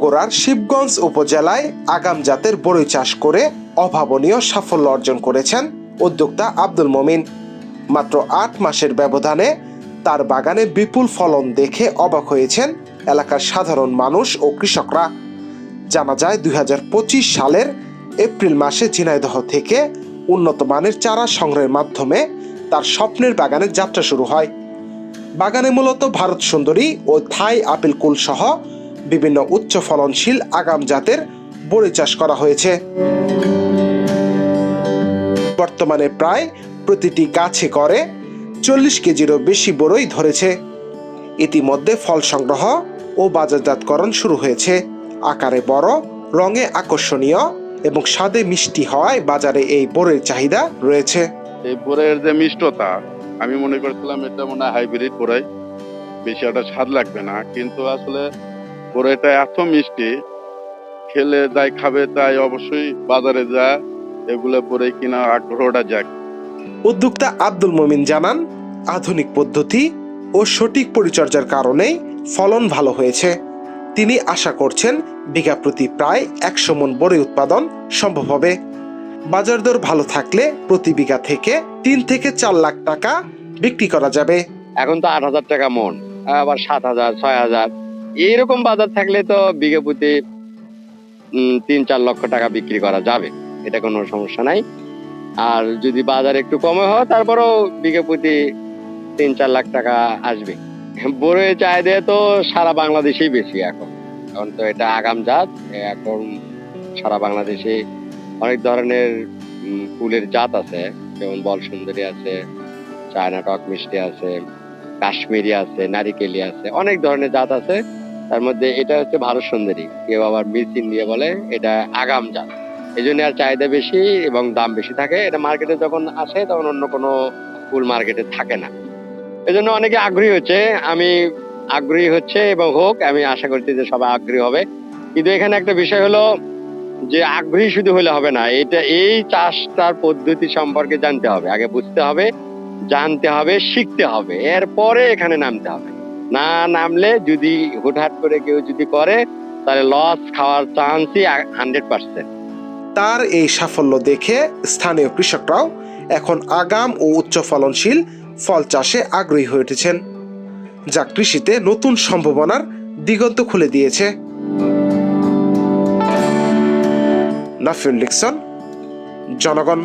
বগুড়ার শিবগঞ্জ উপজেলায় আগাম জাতের বড়ই চাষ করে অভাবনীয় সাফল্য অর্জন করেছেন উদ্যোক্তা আব্দুল মমিন। মাত্র আট মাসের ব্যবধানে তার বাগানে বিপুল ফলন দেখে অবাক হয়েছেন এলাকার সাধারণ মানুষ ও কৃষকরা। জানা যায়, দুই হাজার পঁচিশ সালের এপ্রিল মাসে ঝিনাইদহ থেকে উন্নত মানের চারা সংগ্রহের মাধ্যমে তার স্বপ্নের বাগানের যাত্রা শুরু হয়। বাগানে মূলত ভারত সুন্দরী ও থাই আপেল কুল সহ বিভিন্ন উচ্চ ফলনশীল আগাম জাতের বড়ি চাষ করা হয়েছে। বর্তমানে প্রায় প্রতিটি গাছে করে চল্লিশ কেজিরও বেশি বড়ই ধরেছে। ইতিমধ্যে ফল সংগ্রহ ও বাজারজাতকরণ শুরু হয়েছে। আকারে বড়, রঙে আকর্ষণীয় এবং স্বাদে মিষ্টি হওয়ায় বাজারে এই বড়ের চাহিদা রয়েছে। এই বোরের যে মিষ্টতা, আমি মনে করছিলাম এটা মনে হয় হাইব্রিড বোরাই বেশি একটা স্বাদ লাগবে না, কিন্তু আসলে বোরাইটা এত মিষ্টি খেলে যাই খাবে তাই অবশ্যই বাজারে যা এগুলো পরে কিনা আগ্রহটা যাক। উদ্যোক্তা আব্দুল মমিন জানান আধুনিক পদ্ধতি ও সঠিক পরিচর্যার কারণেই ফলন ভালো হয়েছে। তিনি আশা করছেন বিঘা প্রতি প্রায় একশো মন বড়ি উৎপাদন সম্ভব হবে। বাজার দর ভালো থাকলে প্রতি বিঘা থেকে তিন থেকে চার লাখ টাকা বিক্রি করা যাবে। এখন তো আট হাজার টাকা মন আবার সাত হাজার ছয় হাজার। এইরকম বাজার থাকলে তো বিঘে প্রতি তিন, চার লক্ষ টাকা বিক্রি করা যাবে। এটা কোনো সমস্যা নাই। আর যদি বাজার একটু কমে হয়, তারপরেও বিঘে প্রতি তিন, চার লাখ টাকা আসবে। বড়ের চাহিদা তো সারা বাংলাদেশেই বেশি এখন। এখন তো এটা আগাম জাত। এখন সারা বাংলাদেশে অনেক ধরনের ফুলের জাত আছে। যেমন বল সুন্দরী আছে, চায়না টক মিষ্টি আছে, কাশ্মীরি আছে, নারিকেলি আছে, অনেক ধরনের জাত আছে। তার মধ্যে এটা হচ্ছে ভারত সুন্দরী। কেউ আবার মিসিন দিয়ে বলে, এটা আগাম জাত। এই জন্য আর চাহিদা বেশি এবং দাম বেশি থাকে। এটা মার্কেটে যখন আসে, তখন অন্য কোনো ফুল মার্কেটে থাকে না। এই জন্য অনেকে আগ্রহী হচ্ছে। আমি আগ্রহী হচ্ছে এবং হোক, আমি আশা করছি যে সবাই আগ্রহী হবে। কিন্তু এখানে একটা বিষয় হলো যে আগ্রহী শুধু হলে হবে না, এটা, এই চাষটার পদ্ধতি সম্পর্কে জানতে হবে। আগে বুঝতে হবে, জানতে হবে, শিখতে হবে। এরপরে এখানে নামতে হবে। না নামলে যদি হুটহাট করে কেউ যদি করে, তাহলে লস খাওয়ার চান্সই হান্ড্রেড পার্সেন্ট তার এই সাফল্য দেখে স্থানীয় কৃষকরাও এখন আগাম ও উচ্চ ফলনশীল ফল চাষে আগ্রহী হয়ে উঠেছেন। যা কৃষিতে নতুন সম্ভাবনার দিগন্ত খুলে দিয়েছে। নাফিউল লিকসন জনগণ।